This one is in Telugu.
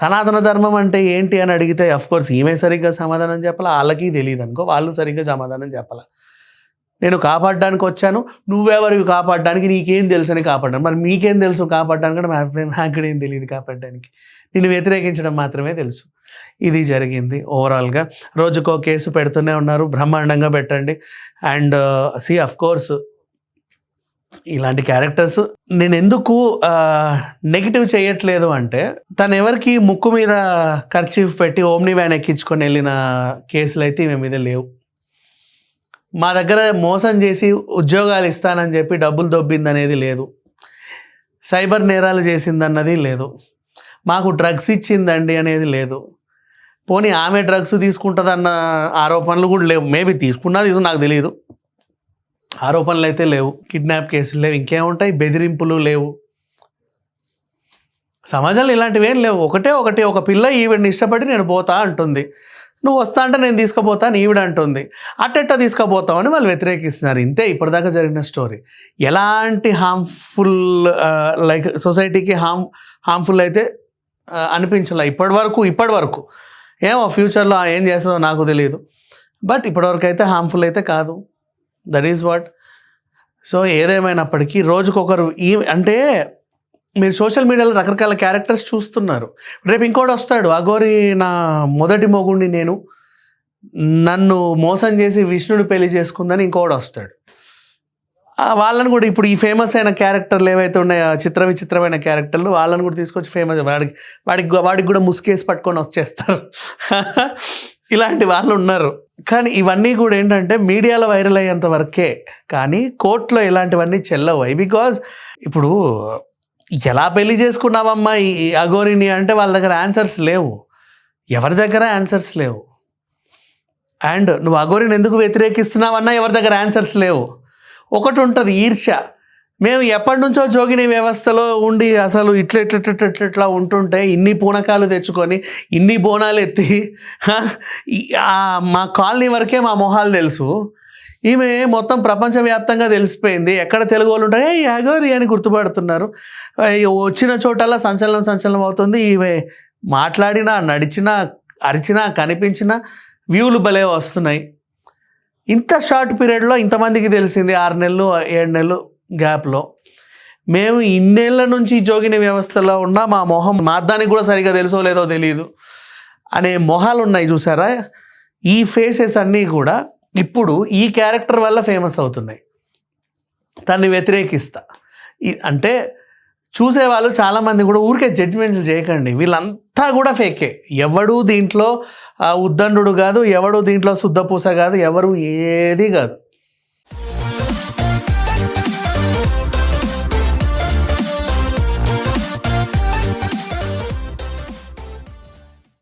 సనాతన ధర్మం అంటే ఏంటి అని అడిగితే కోర్స్ ఈమె సరిగ్గా సమాధానం చెప్పాలా? వాళ్ళకి తెలియదు అనుకో వాళ్ళు సరిగ్గా సమాధానం చెప్పాలా? నేను కాపాడడానికి వచ్చాను నువ్వెవరికి కాపాడడానికి? నీకేం తెలుసు అని కాపాడాను మరి మీకేం తెలుసు కాపాడడానికి? కూడా మా- నాకు ఏం తెలియదు కాపాడడానికి. నేను వ్యతిరేకించడం మాత్రమే తెలుసు. ఇది జరిగింది ఓవరాల్గా. రోజుకో కేసు పెడుతూనే ఉన్నారు బ్రహ్మాండంగా పెట్టండి. అండ్ సి అఫ్ కోర్స్ ఇలాంటి క్యారెక్టర్స్ నేను ఎందుకు నెగిటివ్ చేయట్లేదు అంటే తను ఎవరికి ముక్కు మీద ఖర్చీఫ్ పెట్టి ఓమ్ని వ్యాన్ ఎక్కించుకొని వెళ్ళిన కేసులు అయితే ఈమె మీద లేవు. మా దగ్గర మోసం చేసి ఉద్యోగాలు ఇస్తానని చెప్పి డబ్బులు దొబ్బింది అనేది లేదు. సైబర్ నేరాలు చేసిందన్నది లేదు. మాకు డ్రగ్స్ ఇచ్చిందండి అనేది లేదు. పోనీ ఆమె డ్రగ్స్ తీసుకుంటుందన్న ఆరోపణలు కూడా లేవు. మేబీ తీసుకున్నా తీసుకుని నాకు తెలియదు ఆరోపణలు అయితే లేవు. కిడ్నాప్ కేసులు లేవు. ఇంకేముంటాయి? బెదిరింపులు లేవు. సమాజంలో ఇలాంటివి ఏం లేవు. ఒకటే ఒకటి ఒక పిల్ల ఈవిడిని ఇష్టపడి నేను పోతా అంటుంది. నువ్వు వస్తా అంటే నేను తీసుకుపోతా ఈవిడ అంటుంది. అట్టెట్ట తీసుకుపోతావు అని వాళ్ళు వ్యతిరేకిస్తున్నారు. ఇంతే ఇప్పటిదాకా జరిగిన స్టోరీ. ఎలాంటి హార్మ్ఫుల్ లైక్ సొసైటీకి హార్మ్ హార్మ్ఫుల్ అయితే అనిపించలే. ఇప్పటి వరకు ఇప్పటి వరకు ఏమో ఫ్యూచర్లో ఏం చేస్తుందో నాకు తెలియదు బట్ ఇప్పటివరకు అయితే హార్మ్ఫుల్ అయితే కాదు. That is what. సో ఏదేమైనప్పటికీ రోజుకొకరు ఈ అంటే మీరు సోషల్ మీడియాలో రకరకాల క్యారెక్టర్స్ చూస్తున్నారు. రేపు ఇంకోటి వస్తాడు అగోరి నా మొదటి మొగుడిని నేను నన్ను మోసం చేసి విష్ణుడు పెళ్ళి చేసుకుందని ఇంకోటి వస్తాడు. వాళ్ళని కూడా ఇప్పుడు ఈ ఫేమస్ అయిన క్యారెక్టర్లు ఏవైతే ఉన్నాయో ఆ చిత్ర విచిత్రమైన క్యారెక్టర్లు వాళ్ళని కూడా తీసుకొచ్చి ఫేమస్ వాడికి వాడికి వాడికి కూడా ముసుకేసి పట్టుకొని వచ్చేస్తారు. ఇలాంటి వాళ్ళు ఉన్నారు. కానీ ఇవన్నీ కూడా ఏంటంటే మీడియాలో వైరల్ అయ్యేంత వరకే కానీ కోర్టులో ఇలాంటివన్నీ చెల్లవు. బికాజ్ ఇప్పుడు ఎలా పెళ్ళి చేసుకున్నావమ్మా ఈ ఈ అఘోరిని అంటే వాళ్ళ దగ్గర ఆన్సర్స్ లేవు. ఎవరి దగ్గర ఆన్సర్స్ లేవు. అండ్ నువ్వు అఘోరిని ఎందుకు వ్యతిరేకిస్తున్నావన్నా ఎవరి దగ్గర ఆన్సర్స్ లేవు. ఒకటి ఉంటుంది ఈర్ష్య. మేము ఎప్పటి నుంచో జోగిని వ్యవస్థలో ఉండి అసలు ఇట్లా ఇట్లా ఇట్లా ఇట్లా ఇట్లా ఉంటుంటే ఇన్ని పూనకాలు తెచ్చుకొని ఇన్ని బోనాలు ఎత్తి మా కాలనీ వరకే మా మొహాలు తెలుసు. ఈమె మొత్తం ప్రపంచవ్యాప్తంగా తెలిసిపోయింది. ఎక్కడ తెలుగు వాళ్ళు ఉంటారు? ఏ యాగోరి అని గుర్తుపడుతున్నారు. వచ్చిన చోటల్లా సంచలనం సంచలనం అవుతుంది. ఈమె మాట్లాడినా నడిచినా అరిచినా కనిపించినా వ్యూలు భలే వస్తున్నాయి. ఇంత షార్ట్ పీరియడ్లో ఇంతమందికి తెలిసింది. ఆరు నెలలు ఏడు నెలలు గ్యాప్లో. మేము ఇన్నేళ్ళ నుంచి జోగిన వ్యవస్థలో ఉన్న మా మొహం మా దానికి కూడా సరిగా తెలుసో లేదో తెలియదు అనే మొహాలు ఉన్నాయి చూసారా? ఈ ఫేసెస్ అన్నీ కూడా ఇప్పుడు ఈ క్యారెక్టర్ వల్ల ఫేమస్ అవుతున్నాయి. దాన్ని వ్యతిరేకిస్తా. అంటే చూసేవాళ్ళు చాలామంది కూడా ఊరికే జడ్జిమెంట్లు చేయకండి. వీళ్ళంతా కూడా ఫేకే. ఎవడు దీంట్లో ఉద్దండు కాదు ఎవడు దీంట్లో శుద్ధపూస కాదు ఎవరు ఏది కాదు.